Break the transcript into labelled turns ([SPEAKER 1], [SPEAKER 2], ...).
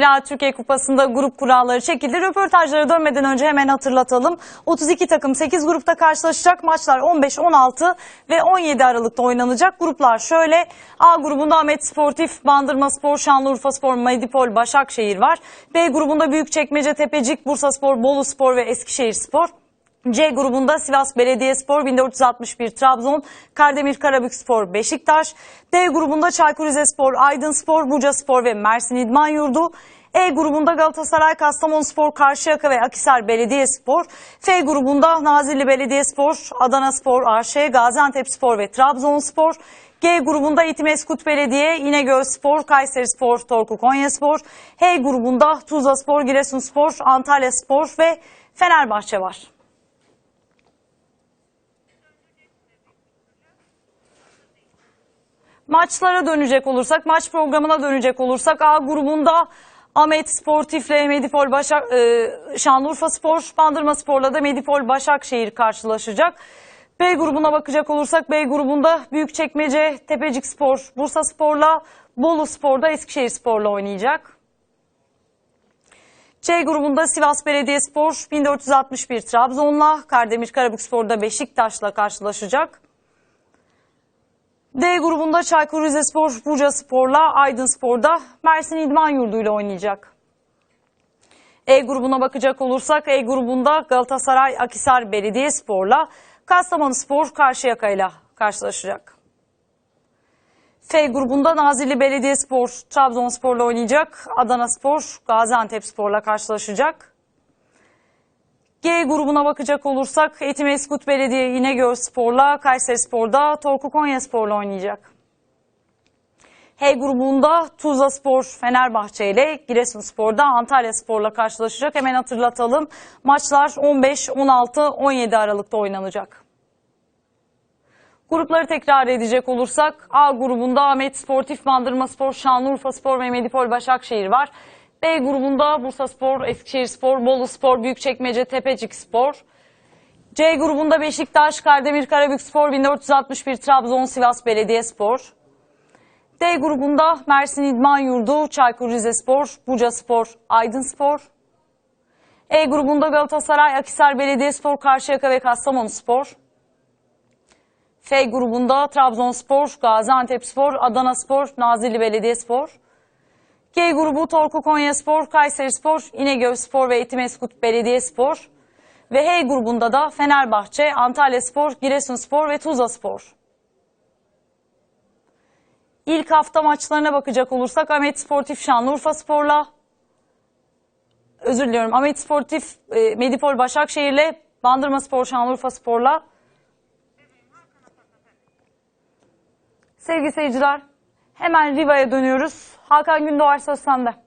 [SPEAKER 1] Zira Türkiye Kupası'nda grup kuralları çekildi. Röportajlara dönmeden önce hemen hatırlatalım. 32 takım 8 grupta karşılaşacak. Maçlar 15, 16 ve 17 Aralık'ta oynanacak. Gruplar şöyle. A grubunda Ahmet Sportif, Bandırma Spor, Şanlıurfa Spor, Medipol, Başakşehir var. B grubunda Büyükçekmece, Tepecik, Bursa Spor, Bolu Spor ve Eskişehir Spor. C grubunda Sivas Belediyespor 1461 Trabzon, Kardemir Karabükspor Beşiktaş. D grubunda Çaykur Rizespor, Aydınspor, Bucaspor ve Mersin İdman Yurdu. E grubunda Galatasaray, Kastamonuspor, Karşıyaka ve Akisar Belediyespor. F grubunda Nazilli Belediyespor, Adanaspor, AŞ, Gaziantepspor ve Trabzonspor. G grubunda İtimeskut Belediye, İnegölspor, Kayserispor, Torku Konyaspor. H grubunda Tuzlaspor, Giresunspor, Antalyaspor ve Fenerbahçe var. Maçlara dönecek olursak, maç programına dönecek olursak A grubunda Ahmet Sportif'le Medipol Başak, e, Şanlıurfa Spor, Bandırma Spor'la da Medipol Başakşehir karşılaşacak. B grubuna bakacak olursak B grubunda Büyükçekmece, Tepecik Spor, Bursa Spor'la Bolu Spor'da Eskişehir Spor'la oynayacak. C grubunda Sivas Belediyespor 1461 Trabzon'la, Kardemir Karabükspor'da Beşiktaş'la karşılaşacak. D grubunda Çaykur Rizespor, Buca Spor'la Aydın Spor'da Mersin İdman Yurdu ile oynayacak. E grubuna bakacak olursak E grubunda Galatasaray Akisar Belediyespor'la Kastamonu Spor Karşıyaka ile karşılaşacak. F grubunda Nazilli Belediyespor Trabzonspor'la oynayacak. Adana Spor Gaziantep Spor'la karşılaşacak. G grubuna bakacak olursak Etimeskut Belediye İnegöl Spor'la Kayseri Spor'da Torku Konya Spor'la oynayacak. H grubunda Tuzla Spor Fenerbahçe ile Giresun Spor'da Antalya Spor'la karşılaşacak. Hemen hatırlatalım. Maçlar 15, 16, 17 Aralık'ta oynanacak. Grupları tekrar edecek olursak A grubunda Ahmet Sportif, Bandırma Spor, Şanlıurfa Spor ve Medipol Başakşehir var. B grubunda Bursa Spor, Eskişehir Spor, Bolu Spor, Büyükçekmece, Tepecik Spor. C grubunda Beşiktaş, Kardemir Karabükspor, 1461 Trabzon, Sivas Belediyespor. D grubunda Mersin İdman Yurdu, Çaykur Rizespor, Buca Spor, Aydın Spor. E grubunda Galatasaray, Akisar Belediyespor, Karşıyaka ve Kastamonu Spor. F grubunda Trabzonspor, Gaziantepspor, Adanaspor, Nazilli Belediyespor. G grubu Torku Konyaspor, Kayserispor, İnegölspor ve Etimeskut Belediyespor. Ve H grubunda da Fenerbahçe, Antalyaspor, Giresunspor ve Tuzlaspor. İlk hafta maçlarına bakacak olursak Ahmet Sportif Şanlıurfa Spor'la özür diliyorum Ahmet Sportif e, Medipol Başakşehir'le Bandırma Spor Şanlıurfa Spor'la Sevgili seyirciler hemen Riva'ya dönüyoruz. Hakan Gündoğar sende.